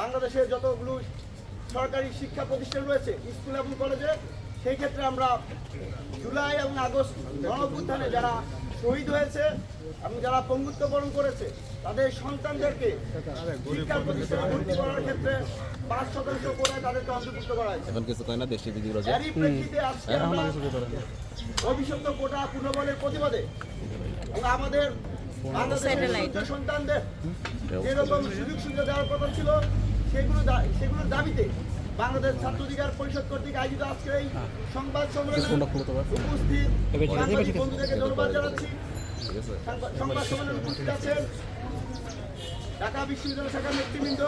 বাংলাদেশের যতগুলো সরকারি শিক্ষা প্রতিষ্ঠান রয়েছে স্কুল এবং কলেজে সেই ক্ষেত্রে আমরা জুলাই এবং আগস্ট গণঅভ্যুত্থানে যারা শহীদ হয়েছে এবং যারা পঙ্গুত্ব বরণ করেছে তাদের সন্তানদেরকে শিক্ষা প্রতিষ্ঠানে ভর্তি করার ক্ষেত্রে পাঁচ শতাংশ করে তাদেরকে অন্তর্ভুক্ত করা হয়েছে। এখন কিছু কয় না দেশি বিধিগুলো যে এরই প্রেক্ষিতে আজকে আমরা অভিশপ্ত কোটা পুনর্বলের প্রতিবাদে এবং আমাদের বাংলাদেশের সন্তানদের যেরকম সুযোগ সুবিধা দেওয়ার কথা ছিল সেগুলো দা- সেগুলোর দাবিতে বাংলাদেশ ছাত্র অধিকার পরিষদ কর্তৃক আয়োজিত আজকের এই সংবাদ সম্মেলনে উপস্থিত সাংবাদিক বন্ধুদেরকে ধন্যবাদ জানাচ্ছি। সংবাদ- সংবাদ সম্মেলনে উপস্থিত আছেন ঢাকা বিশ্ববিদ্যালয় শাখার নেতৃবৃন্দ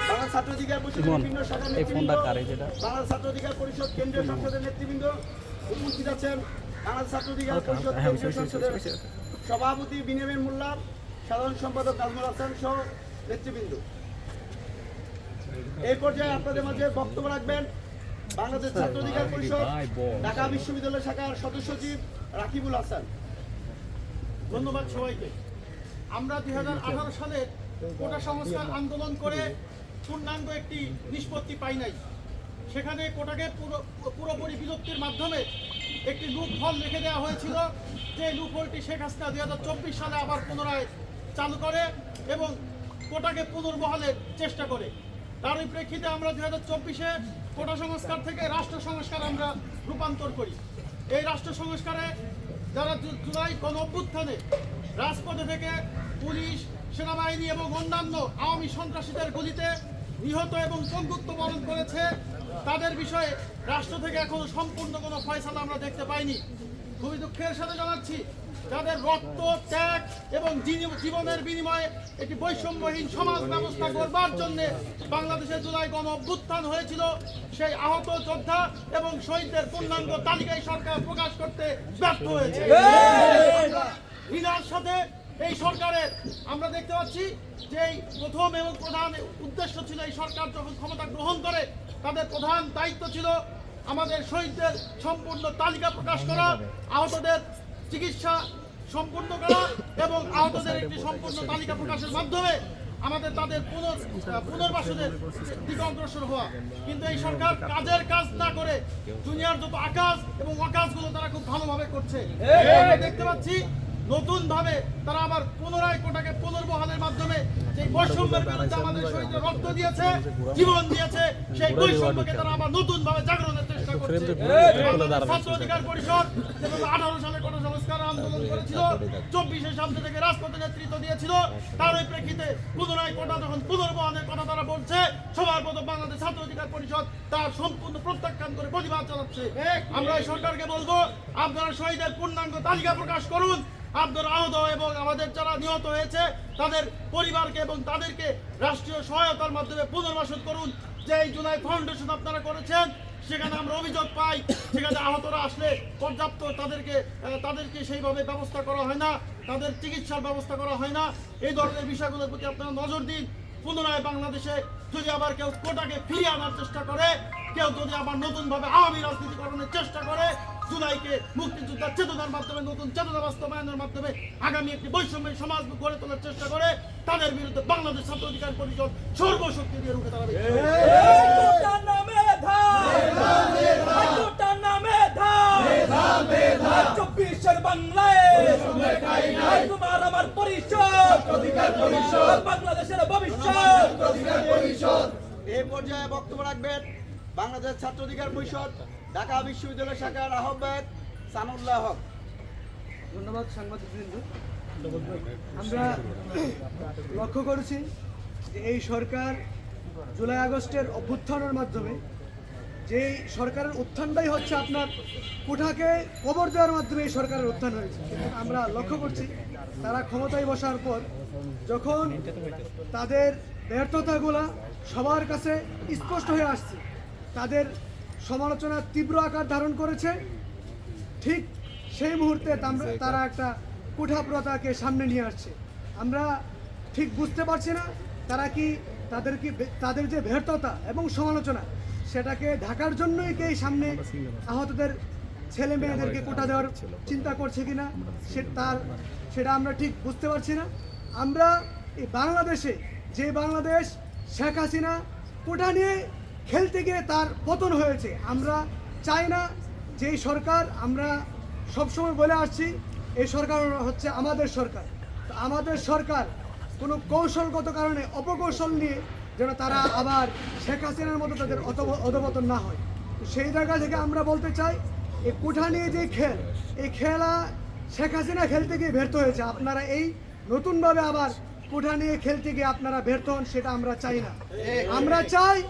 বাংলা ছাত্র অধিকার পরিষদের বিভিন্ন শাখার নেতৃবৃন্দ বাংলা ছাত্র অধিকার পরিষদ কেন্দ্রীয় সংসদের নেতৃবৃন্দ উপস্থিত আছেন। বাংলা ছাত্র অধিকার পরিষদ কেন্দ্রীয় সংসদের সভাপতি বিনিয়ামিন মোল্লা সাধারণ সম্পাদক নাজমুল হাসান সহ নেতৃবৃন্দ। এই পর্যায়ে আপনাদের মাঝে বক্তব্য রাখবেন বাংলাদেশ ছাত্র অধিকার পরিষদ ঢাকা বিশ্ববিদ্যালয় শাখার সদস্য সচিব রাকিবুল হাসান। ধন্যবাদ সবাইকে। আমরা দু হাজার আঠারো সালে কোটা সংস্কার আন্দোলন করে পূর্ণাঙ্গ একটি নিষ্পত্তি পাই নাই। সেখানে কোটাকে পুরো পুরোপুরি বিলুপ্তির মাধ্যমে একটি লুপ হল রেখে দেওয়া হয়েছিল। যে লুপ হলটি শেখ হাসিনা দুই হাজার চব্বিশ সালে আবার পুনরায় চালু করে এবং কোটাকে পুনর্বহালের চেষ্টা করে। তারই প্রেক্ষিতে আমরা দুই হাজার চব্বিশে কোটা সংস্কার থেকে রাষ্ট্র সংস্কার আমরা রূপান্তর করি। এই রাষ্ট্র সংস্কারে যারা জুলাই গণ অভ্যুত্থানে রাজপথে থেকে পুলিশ, সেনাবাহিনী এবং অন্যান্য আওয়ামী সন্ত্রাসীদের গুলিতে নিহত এবং পঙ্গুত্ব বরণ করেছে, তাদের বিষয়ে রাষ্ট্র থেকে এখনও সম্পূর্ণ কোনো ফয়সালা আমরা দেখতে পাইনি। খুবই দুঃখের সাথে জানাচ্ছি যাদের রক্ত, ত্যাগ এবং জীবনের বিনিময়ে একটি বৈষম্যহীন সমাজ ব্যবস্থা করবার জন্য বাংলাদেশের জুলাই গণ অভ্যুত্থান হয়েছিল, সেই আহত যোদ্ধা এবং শহীদদের পূর্ণাঙ্গ তালিকায় সরকার প্রকাশ করতে ব্যর্থ হয়েছে। সাথে এই সরকারের আমরা দেখতে পাচ্ছি যে প্রথম এবং প্রধান উদ্দেশ্য ছিল এই সরকার যখন ক্ষমতা গ্রহণ করে, তাদের প্রধান দায়িত্ব ছিল আমাদের শহীদদের সম্পূর্ণ তালিকা প্রকাশ করা, আহতদের চিকিৎসা সম্পূর্ণ করা এবং আহতদের একটি সম্পূর্ণ তালিকা প্রকাশের মাধ্যমে আমাদের তাদের পুনর পুনর্বাসনের দিকে অগ্রসর হওয়া। কিন্তু এই সরকার কাজের কাজ না করে দুনিয়ার যত আকাশ এবং অকাশগুলো তারা খুব ভালোভাবে করছে। দেখতে পাচ্ছি নতুন ভাবে তারা আবার পুনরায় কোটাকে পুনর্বহালের মাধ্যমে যে বৈষম্যের বিরুদ্ধে আমাদের শহীদরা রক্ত দিয়েছে জীবন দিয়েছে সেই বৈষম্যকে তারা আবার নতুন ভাবে জাগরণের অধিকার পরিষদ যেভাবে আঠারো সালে কোটা সংস্কার আন্দোলন করেছিল। চব্বিশে সামনে থেকে রাজপথে নেতৃত্ব দিয়েছিল। তার ওই প্রেক্ষিতে পুনরায় কোটা যখন পুনর্বহনের কথা তারা বলছে সবার মতো বাংলাদেশ ছাত্র অধিকার পরিষদ তার সম্পূর্ণ প্রত্যাখ্যান করে প্রতিবাদ চালাচ্ছে। আমরা এই সরকারকে বলব আপনারা শহীদের পূর্ণাঙ্গ তালিকা প্রকাশ করুন। আপনারা আহত এবং আমাদের যারা নিহত হয়েছে তাদের পরিবারকে এবং তাদেরকে রাষ্ট্রীয় সহায়তার মাধ্যমে পুনর্বাসন করুন। যে জুলাই ফাউন্ডেশন আপনারা করেছেন সেখানে আমরা অভিযোগ পাই, সেখানে আহতরা আসলে পর্যাপ্ত তাদেরকে তাদেরকে সেইভাবে ব্যবস্থা করা হয় না, তাদের চিকিৎসার ব্যবস্থা করা হয় না। এই ধরনের বিষয়গুলোর প্রতি আপনারা নজর দিন। পুনরায় বাংলাদেশে যদি আবার কেউ কোটাকে ফিরিয়ে আনার চেষ্টা করে, কেউ যদি আবার নতুনভাবে আওয়ামী রাজনীতি রাজনীতিকরণের চেষ্টা জুলাইকে মুক্তিযোদ্ধার চেতনার মাধ্যমে নতুন চেতনা বাস্তবায়নের মাধ্যমে আগামী একটি বৈষম্য সমাজ গড়ে তোলার চেষ্টা করে তাদের বিরুদ্ধে বাংলাদেশ ছাত্র অধিকার পরিষদ সর্বশক্তি দিয়ে রুখে দাঁড়াবে। চব্বিশের বাংলায় তোমার আমার পরিচয় বাংলাদেশের ভবিষ্যৎ। এই পর্যায়ে বক্তব্য রাখবেন বাংলাদেশ ছাত্র অধিকার পরিষদ, ঢাকা বিশ্ববিদ্যালয় শাখার আহ্বায়ক সানুল্লাহ হক। ধন্যবাদ সাংবাদিকবৃন্দ। আমরা লক্ষ্য করেছি যে এই সরকার জুলাই আগস্টের অভ্যুত্থানের মাধ্যমে যেই সরকারের উত্থানটাই হচ্ছে আপনার কুঠাকে কবর দেওয়ার মাধ্যমে এই সরকারের উত্থান হয়েছে। আমরা লক্ষ্য করছি তারা ক্ষমতায় বসার পর যখন তাদের ব্যর্থতাগুলা সবার কাছে স্পষ্ট হয়ে আসছে তাদের সমালোচনা তীব্র আকার ধারণ করেছে। ঠিক সেই মুহূর্তে তারা একটা কুঠাপ্রতাকে সামনে নিয়ে আসছে। আমরা ঠিক বুঝতে পারছি না তারা কি তাদের কি তাদের যে ব্যর্থতা এবং সমালোচনা সেটাকে ঢাকার জন্যই কি সামনে আহতদের ছেলে মেয়েদেরকে কোটা দেওয়ার চিন্তা করছে কিনা সে তার সেটা আমরা ঠিক বুঝতে পারছি না। আমরা এই বাংলাদেশে যে বাংলাদেশ শেখ হাসিনা কোটা নিয়ে খেলতে গিয়ে তার পতন হয়েছে। আমরা চাই না যে সরকার, আমরা সবসময় বলে আসছি, এই সরকার হচ্ছে আমাদের সরকার। তো আমাদের সরকার কোনো কৌশলগত কারণে, অপকৌশল নিয়ে যেন তারা আবার শেখ হাসিনার মতো তাদের অধ- অধপতন না হয়। সেই জায়গা থেকে আমরা বলতে চাই, এই কোঠা নিয়ে যে খেল, এই খেলা শেখ হাসিনা খেলতে গিয়ে ব্যর্থ হয়েছে। আপনারা এই নতুনভাবে আবার কোঠা নিয়ে খেলতে গিয়ে আপনারা ব্যর্থ হন, সেটা আমরা চাই না। আমরা চাই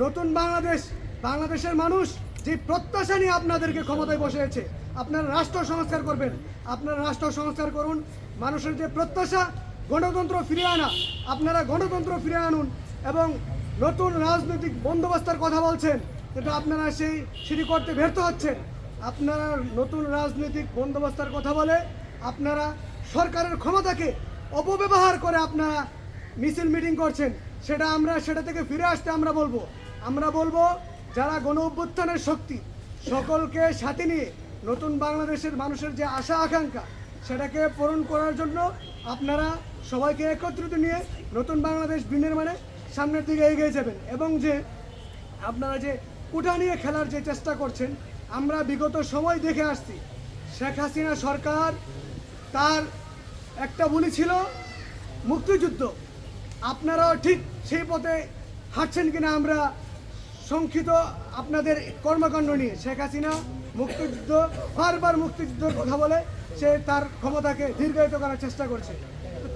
নতুন বাংলাদেশ, বাংলাদেশের মানুষ যে প্রত্যাশা নিয়ে আপনাদেরকে ক্ষমতায় বসেছে আপনারা রাষ্ট্র সংস্কার করবেন। আপনারা রাষ্ট্র সংস্কার করুন। মানুষের যে প্রত্যাশা, গণতন্ত্র ফিরে আনা, আপনারা গণতন্ত্র ফিরে আনুন এবং নতুন রাজনৈতিক বন্দোবস্তের কথা বলছেন, কিন্তু আপনারা সেই সেটি করতে ব্যর্থ হচ্ছেন। আপনারা নতুন রাজনৈতিক বন্দোবস্তার কথা বলে, আপনারা সরকারের ক্ষমতাকে অপব্যবহার করে আপনারা মিছিল মিটিং করছেন। সেটা আমরা, সেটা থেকে ফিরে আসতে আমরা বলব। আমরা বলব, যারা গণ অভ্যুত্থানের শক্তি, সকলকে সাথে নিয়ে নতুন বাংলাদেশের মানুষের যে আশা, আকাঙ্ক্ষা, সেটাকে পূরণ করার জন্য আপনারা সবাইকে একত্রিত নিয়ে নতুন বাংলাদেশ বিনির্মাণে সামনের দিকে এগিয়ে যাবেন। এবং যে আপনারা যে কুটা নিয়ে খেলার যে চেষ্টা করছেন, আমরা বিগত সময় দেখে আসছি, শেখ হাসিনা সরকার তার একটা বলি ছিল, মুক্তিযুদ্ধ। আপনারাও ঠিক সেই পথে হাঁটছেন কিনা আমরা সংক্ষিপ্ত আপনাদের কর্মকাণ্ড নিয়ে শেখ হাসিনা মুক্তিযুদ্ধ, বারবার মুক্তিযুদ্ধের কথা বলে সে তার ক্ষমতাকে দীর্ঘায়িত করার চেষ্টা করছে।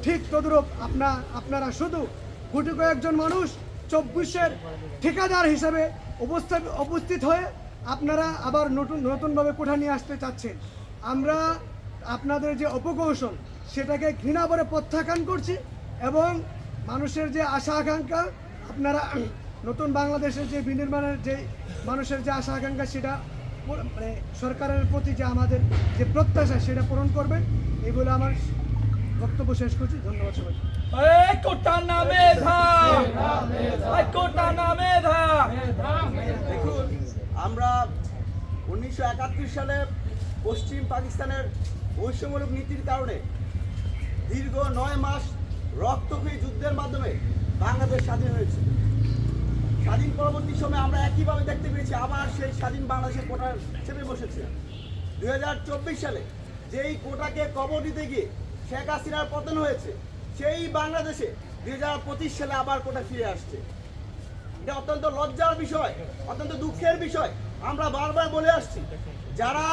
ঠিক তদরূপ আপনা, আপনারা শুধু গুটি কয়েকজন মানুষ চব্বিশের ঠিকাদার হিসাবে উপস্থিত উপস্থিত হয়ে আপনারা আবার নতুন, নতুনভাবে কোঠা নিয়ে আসতে চাচ্ছেন। আমরা আপনাদের যে অপকৌশল, সেটাকে ঘৃণা করে প্রত্যাখ্যান করছি এবং মানুষের যে আশা আকাঙ্ক্ষা আপনারা নতুন বাংলাদেশের যে বিনির্মাণের যে মানুষের যে আশা আকাঙ্ক্ষা সেটা মানে সরকারের প্রতি যে আমাদের যে প্রত্যাশা সেটা পূরণ করবেন এই বলে আমার বক্তব্য শেষ করছি। ধন্যবাদ সবাই এই কোটা না মেধা কোটা না মেধা দেখুন আমরা উনিশশো একাত্তর সালে পশ্চিম পাকিস্তানের বৈষম্যমূলক নীতির কারণে দীর্ঘ নয় মাস রক্তক্ষয়ী যুদ্ধের মাধ্যমে বাংলাদেশ স্বাধীন হয়েছে। স্বাধীন পরবর্তী সময়ে আমরা একইভাবে দেখতে পেয়েছি, আবার সেই স্বাধীন বাংলাদেশের কোটা চেপে বসেছে। দু হাজার চব্বিশ সালে যেই কোটাকে কবর দিতে গিয়ে শেখ হাসিনার পতন হয়েছে, সেই বাংলাদেশে দু হাজার পঁচিশ সালে আবার কোটা ফিরে আসছে। এটা অত্যন্ত লজ্জার বিষয়, অত্যন্ত দুঃখের বিষয়। আমরা বারবার বলে আসছি, যারা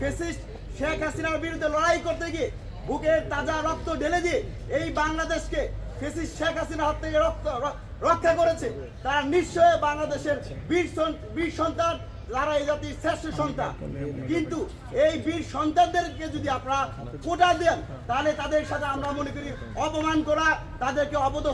ফেসিস্ট শেখ হাসিনার বিরুদ্ধে লড়াই করতে গিয়ে বুকের তাজা রক্ত ঢেলে দিয়ে এই বাংলাদেশকে ফেসিস্ট শেখ হাসিনা হাত থেকে রক্ষা করেছে। তারা নিশ্চয় বাংলাদেশের বীর বীর সন্তান, তারা এই জাতির শ্রেষ্ঠ সন্তান। কিন্তু এই বীর সন্তানদেরকে যদি আপনারা কোটা দেন, তাহলে তাদের সাথে আমরা মনে করি অপমান করা, তাদেরকে অবদ